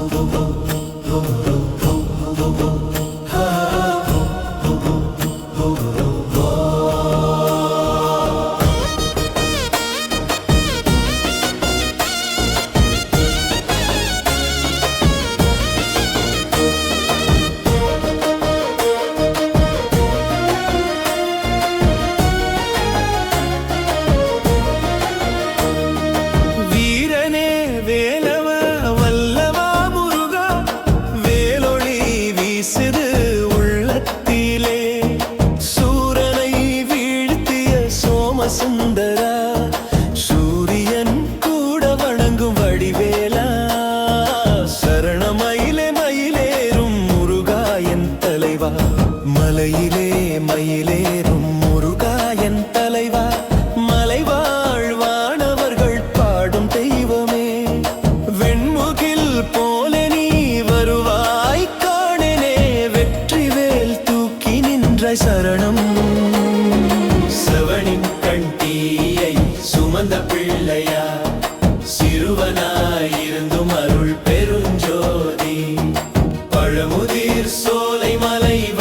Oh Sundara சூரியன் கூட வணங்கும் வடிவேலா. சரண மயிலே மயிலேறும் முருகாயன் தலைவா. மலையிலே மயிலேறும் முருகாயன் தலைவா. மலைவாழ்வானவர்கள் பாடும் தெய்வமே. வெண்முகில் போல நீ வருவாய் காணனே வெற்றிவேல் தூக்கி நின்ற சரணம். சுமையை சுமந்த பிள்ளையா? சிறுவனாயிருந்தும் அருள் பெருஞ்சோதி. பழமுதிர் சோலை மலை